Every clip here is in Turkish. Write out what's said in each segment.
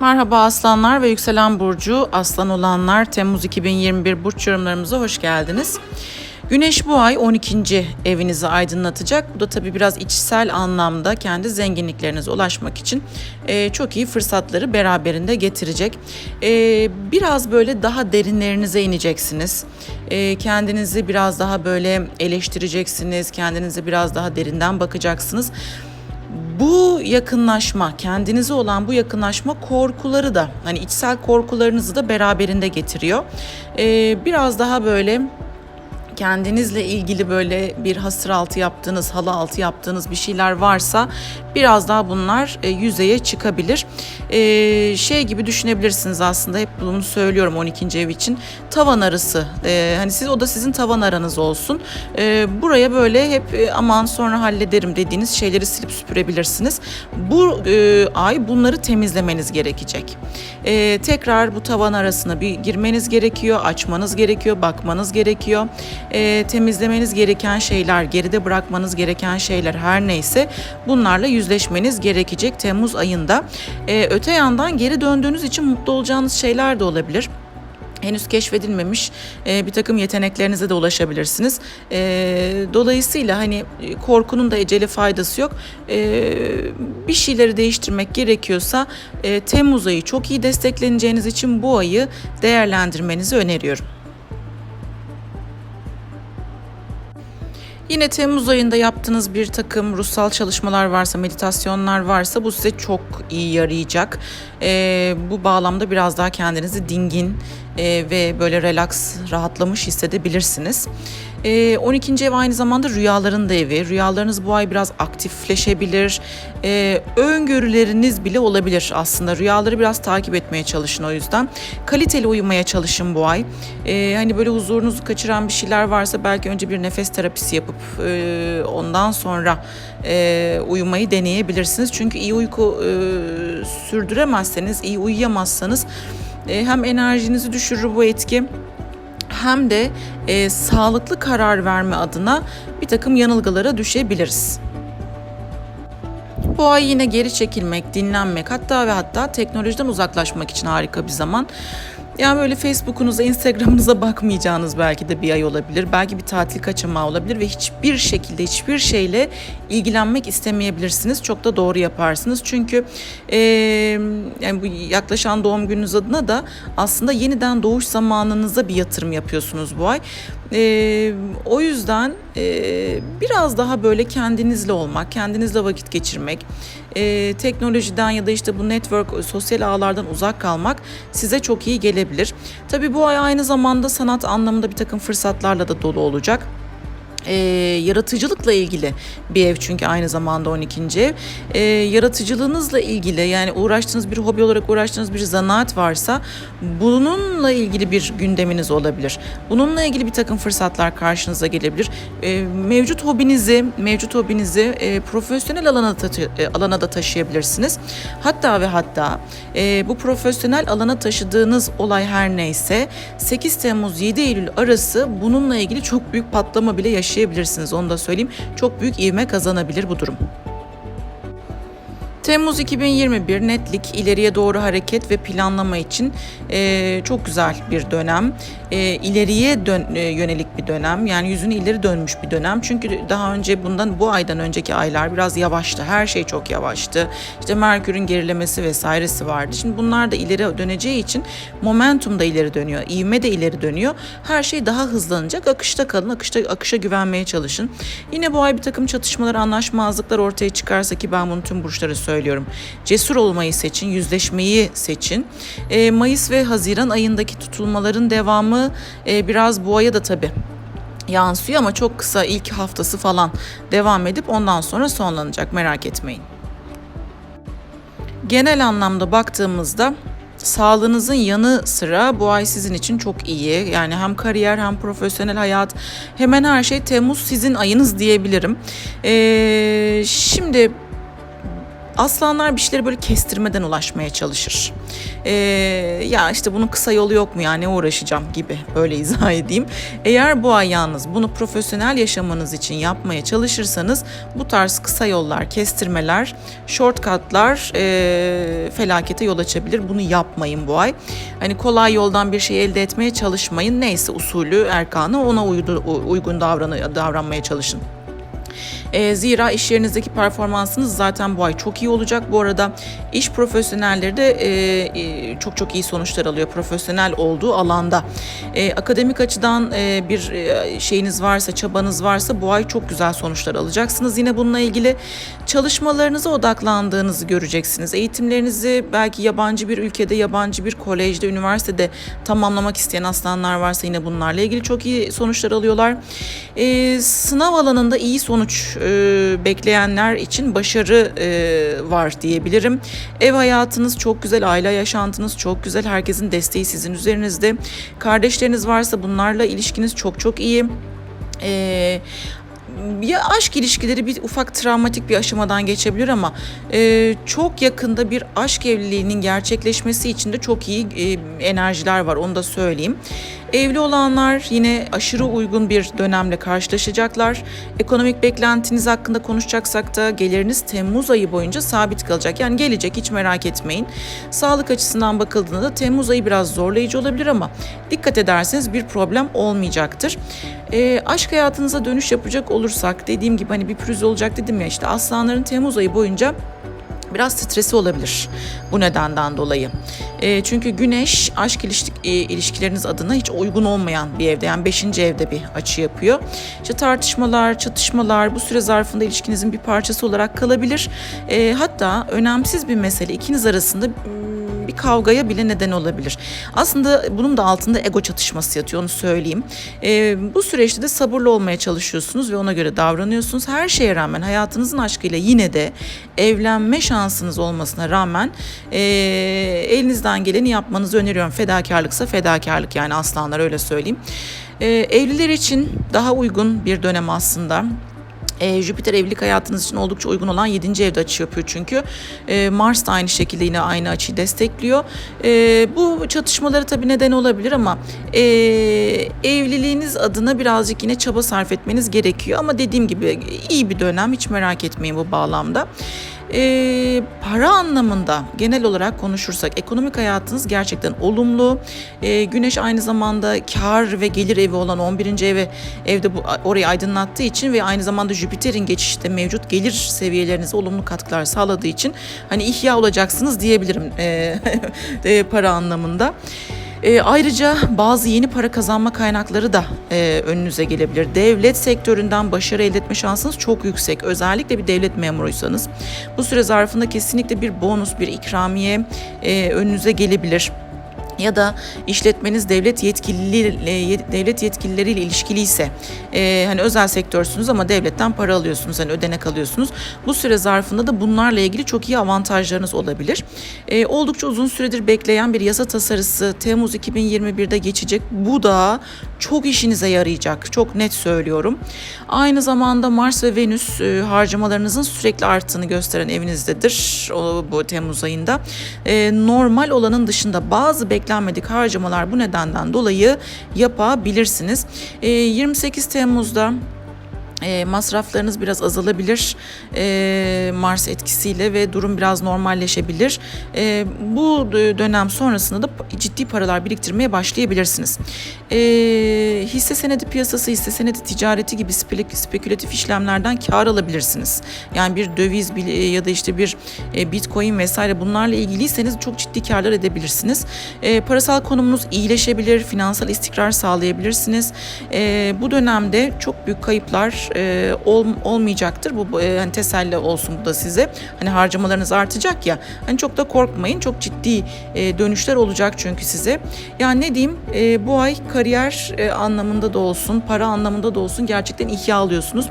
Merhaba aslanlar ve yükselen burcu aslan olanlar Temmuz 2021 burç yorumlarımıza hoş geldiniz. Güneş bu ay 12. evinizi aydınlatacak. Bu da tabii biraz içsel anlamda kendi zenginliklerinize ulaşmak için e, çok iyi fırsatları beraberinde getirecek. E, biraz böyle daha derinlerinize ineceksiniz. E, kendinizi biraz daha böyle eleştireceksiniz. Kendinize biraz daha derinden bakacaksınız bu yakınlaşma, kendinize olan bu yakınlaşma korkuları da hani içsel korkularınızı da beraberinde getiriyor. Ee, biraz daha böyle kendinizle ilgili böyle bir hasır altı yaptığınız, halı altı yaptığınız bir şeyler varsa biraz daha bunlar e, yüzeye çıkabilir. E, şey gibi düşünebilirsiniz aslında hep bunu söylüyorum 12. ev için. Tavan arası. E, hani siz o da sizin tavan aranız olsun. E, buraya böyle hep e, aman sonra hallederim dediğiniz şeyleri silip süpürebilirsiniz. Bu e, ay bunları temizlemeniz gerekecek. E, tekrar bu tavan arasına bir girmeniz gerekiyor, açmanız gerekiyor, bakmanız gerekiyor e, temizlemeniz gereken şeyler, geride bırakmanız gereken şeyler her neyse bunlarla yüzleşmeniz gerekecek Temmuz ayında. E, öte yandan geri döndüğünüz için mutlu olacağınız şeyler de olabilir henüz keşfedilmemiş e, bir takım yeteneklerinize de ulaşabilirsiniz. E, dolayısıyla hani korkunun da eceli faydası yok. E, bir şeyleri değiştirmek gerekiyorsa e, Temmuz ayı çok iyi destekleneceğiniz için bu ayı değerlendirmenizi öneriyorum. Yine Temmuz ayında yaptığınız bir takım ruhsal çalışmalar varsa, meditasyonlar varsa bu size çok iyi yarayacak. Ee, bu bağlamda biraz daha kendinizi dingin e, ve böyle relax, rahatlamış hissedebilirsiniz. E, ee, 12. ev aynı zamanda rüyaların da evi. Rüyalarınız bu ay biraz aktifleşebilir. E, öngörüleriniz bile olabilir aslında. Rüyaları biraz takip etmeye çalışın o yüzden. Kaliteli uyumaya çalışın bu ay. E, hani böyle huzurunuzu kaçıran bir şeyler varsa belki önce bir nefes terapisi yapıp e, ondan sonra e, uyumayı deneyebilirsiniz. Çünkü iyi uyku e, sürdüremezseniz, iyi uyuyamazsanız e, hem enerjinizi düşürür bu etki hem de e, sağlıklı karar verme adına bir takım yanılgılara düşebiliriz. Bu ay yine geri çekilmek, dinlenmek hatta ve hatta teknolojiden uzaklaşmak için harika bir zaman. Yani böyle Facebook'unuza, Instagram'ınıza bakmayacağınız belki de bir ay olabilir. Belki bir tatil kaçamağı olabilir ve hiçbir şekilde hiçbir şeyle ilgilenmek istemeyebilirsiniz. Çok da doğru yaparsınız. Çünkü e, yani bu yaklaşan doğum gününüz adına da aslında yeniden doğuş zamanınıza bir yatırım yapıyorsunuz bu ay. E, o yüzden e, biraz daha böyle kendinizle olmak, kendinizle vakit geçirmek, e, teknolojiden ya da işte bu network, sosyal ağlardan uzak kalmak size çok iyi gelebilir. Tabii bu ay aynı zamanda sanat anlamında bir takım fırsatlarla da dolu olacak e, yaratıcılıkla ilgili bir ev çünkü aynı zamanda 12. ev. E, yaratıcılığınızla ilgili yani uğraştığınız bir hobi olarak uğraştığınız bir zanaat varsa bununla ilgili bir gündeminiz olabilir. Bununla ilgili bir takım fırsatlar karşınıza gelebilir. E, mevcut hobinizi, mevcut hobinizi e, profesyonel alana, ta- e, alana da taşıyabilirsiniz. Hatta ve hatta e, bu profesyonel alana taşıdığınız olay her neyse 8 Temmuz 7 Eylül arası bununla ilgili çok büyük patlama bile yaşayabilirsiniz yaşayabilirsiniz onu da söyleyeyim. Çok büyük ivme kazanabilir bu durum. Temmuz 2021 netlik, ileriye doğru hareket ve planlama için e, çok güzel bir dönem. E, ileriye dön, e, yönelik bir dönem. Yani yüzünü ileri dönmüş bir dönem. Çünkü daha önce bundan bu aydan önceki aylar biraz yavaştı. Her şey çok yavaştı. İşte Merkür'ün gerilemesi vesairesi vardı. Şimdi bunlar da ileri döneceği için momentum da ileri dönüyor. ivme de ileri dönüyor. Her şey daha hızlanacak. Akışta kalın. Akışta akışa güvenmeye çalışın. Yine bu ay bir takım çatışmalar, anlaşmazlıklar ortaya çıkarsa ki ben bunu tüm burçlara söylüyorum söylüyorum. Cesur olmayı seçin, yüzleşmeyi seçin. E, Mayıs ve Haziran ayındaki tutulmaların devamı e, biraz bu aya da tabii yansıyor ama çok kısa ilk haftası falan devam edip ondan sonra sonlanacak merak etmeyin. Genel anlamda baktığımızda sağlığınızın yanı sıra bu ay sizin için çok iyi. Yani hem kariyer hem profesyonel hayat hemen her şey Temmuz sizin ayınız diyebilirim. Ee, şimdi Aslanlar bir şeyleri böyle kestirmeden ulaşmaya çalışır. Ee, ya işte bunun kısa yolu yok mu yani uğraşacağım gibi öyle izah edeyim. Eğer bu ay yalnız bunu profesyonel yaşamanız için yapmaya çalışırsanız bu tarz kısa yollar, kestirmeler, shortcutlar e, felakete yol açabilir. Bunu yapmayın bu ay. Hani kolay yoldan bir şey elde etmeye çalışmayın. Neyse usulü, erkanı ona uygun davranmaya çalışın. E, zira iş yerinizdeki performansınız zaten bu ay çok iyi olacak. Bu arada iş profesyonelleri de e, e, çok çok iyi sonuçlar alıyor profesyonel olduğu alanda. E, akademik açıdan e, bir e, şeyiniz varsa, çabanız varsa bu ay çok güzel sonuçlar alacaksınız. Yine bununla ilgili çalışmalarınıza odaklandığınızı göreceksiniz. Eğitimlerinizi belki yabancı bir ülkede, yabancı bir kolejde, üniversitede tamamlamak isteyen aslanlar varsa yine bunlarla ilgili çok iyi sonuçlar alıyorlar. E, sınav alanında iyi sonuç e, bekleyenler için başarı e, var diyebilirim. Ev hayatınız çok güzel, aile yaşantınız çok güzel. Herkesin desteği sizin üzerinizde. Kardeşleriniz varsa bunlarla ilişkiniz çok çok iyi. Eee ya aşk ilişkileri bir ufak travmatik bir aşamadan geçebilir ama e, çok yakında bir aşk evliliğinin gerçekleşmesi için de çok iyi e, enerjiler var onu da söyleyeyim. Evli olanlar yine aşırı uygun bir dönemle karşılaşacaklar. Ekonomik beklentiniz hakkında konuşacaksak da geliriniz Temmuz ayı boyunca sabit kalacak. Yani gelecek hiç merak etmeyin. Sağlık açısından bakıldığında da Temmuz ayı biraz zorlayıcı olabilir ama dikkat ederseniz bir problem olmayacaktır. E, aşk hayatınıza dönüş yapacak olursak dediğim gibi hani bir pürüz olacak dedim ya işte aslanların Temmuz ayı boyunca biraz stresi olabilir bu nedenden dolayı. E, çünkü güneş aşk ilişki, e, ilişkileriniz adına hiç uygun olmayan bir evde yani 5. evde bir açı yapıyor. İşte tartışmalar, çatışmalar bu süre zarfında ilişkinizin bir parçası olarak kalabilir. E, hatta önemsiz bir mesele ikiniz arasında bir kavgaya bile neden olabilir. Aslında bunun da altında ego çatışması yatıyor onu söyleyeyim. E, bu süreçte de sabırlı olmaya çalışıyorsunuz ve ona göre davranıyorsunuz. Her şeye rağmen hayatınızın aşkıyla yine de evlenme şansınız olmasına rağmen e, elinizden geleni yapmanızı öneriyorum. Fedakarlıksa fedakarlık yani aslanlar öyle söyleyeyim. E, evliler için daha uygun bir dönem aslında. E, Jüpiter evlilik hayatınız için oldukça uygun olan 7. evde açı yapıyor çünkü. E, Mars da aynı şekilde yine aynı açıyı destekliyor. E, bu çatışmaları tabii neden olabilir ama e, evliliğiniz adına birazcık yine çaba sarf etmeniz gerekiyor. Ama dediğim gibi iyi bir dönem hiç merak etmeyin bu bağlamda. E, para anlamında genel olarak konuşursak ekonomik hayatınız gerçekten olumlu. E, güneş aynı zamanda kar ve gelir evi olan 11. eve evde bu orayı aydınlattığı için ve aynı zamanda Jüpiter'in geçişte mevcut gelir seviyelerinize olumlu katkılar sağladığı için hani ihya olacaksınız diyebilirim e, para anlamında. E, ayrıca bazı yeni para kazanma kaynakları da e, önünüze gelebilir. Devlet sektöründen başarı elde etme şansınız çok yüksek. Özellikle bir devlet memuruysanız bu süre zarfında kesinlikle bir bonus, bir ikramiye e, önünüze gelebilir ya da işletmeniz devlet yetkili devlet yetkilileriyle ilişkili ise e, hani özel sektörsünüz ama devletten para alıyorsunuz hani ödenek alıyorsunuz. Bu süre zarfında da bunlarla ilgili çok iyi avantajlarınız olabilir. E, oldukça uzun süredir bekleyen bir yasa tasarısı Temmuz 2021'de geçecek. Bu da çok işinize yarayacak. Çok net söylüyorum. Aynı zamanda Mars ve Venüs e, harcamalarınızın sürekli arttığını gösteren evinizdedir o, bu Temmuz ayında. E, normal olanın dışında bazı beklenmedik harcamalar bu nedenden dolayı yapabilirsiniz. E, 28 Temmuz'da e, masraflarınız biraz azalabilir e, Mars etkisiyle ve durum biraz normalleşebilir. E, bu dönem sonrasında da ciddi paralar biriktirmeye başlayabilirsiniz. E, hisse senedi piyasası, hisse senedi ticareti gibi spekülatif işlemlerden kar alabilirsiniz. Yani bir döviz ya da işte bir e, bitcoin vesaire bunlarla ilgiliyseniz çok ciddi karlar edebilirsiniz. E, parasal konumunuz iyileşebilir, finansal istikrar sağlayabilirsiniz. E, bu dönemde çok büyük kayıplar e, ol, olmayacaktır. Bu e, hani teselli olsun bu da size. Hani harcamalarınız artacak ya. Hani çok da korkmayın. Çok ciddi e, dönüşler olacak çünkü size. Yani ne diyeyim? E, bu ay kariyer e, anlamında da olsun, para anlamında da olsun gerçekten ihya alıyorsunuz.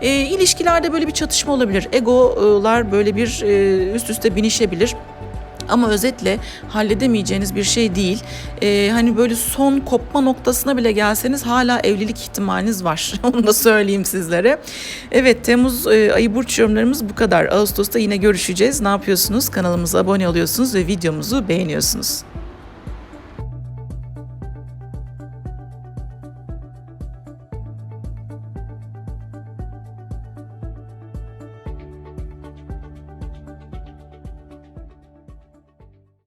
E, ilişkilerde böyle bir çatışma olabilir. Egolar böyle bir e, üst üste binişebilir. Ama özetle halledemeyeceğiniz bir şey değil. Ee, hani böyle son kopma noktasına bile gelseniz hala evlilik ihtimaliniz var. Onu da söyleyeyim sizlere. Evet Temmuz e, ayı burç yorumlarımız bu kadar. Ağustos'ta yine görüşeceğiz. Ne yapıyorsunuz? Kanalımıza abone oluyorsunuz ve videomuzu beğeniyorsunuz.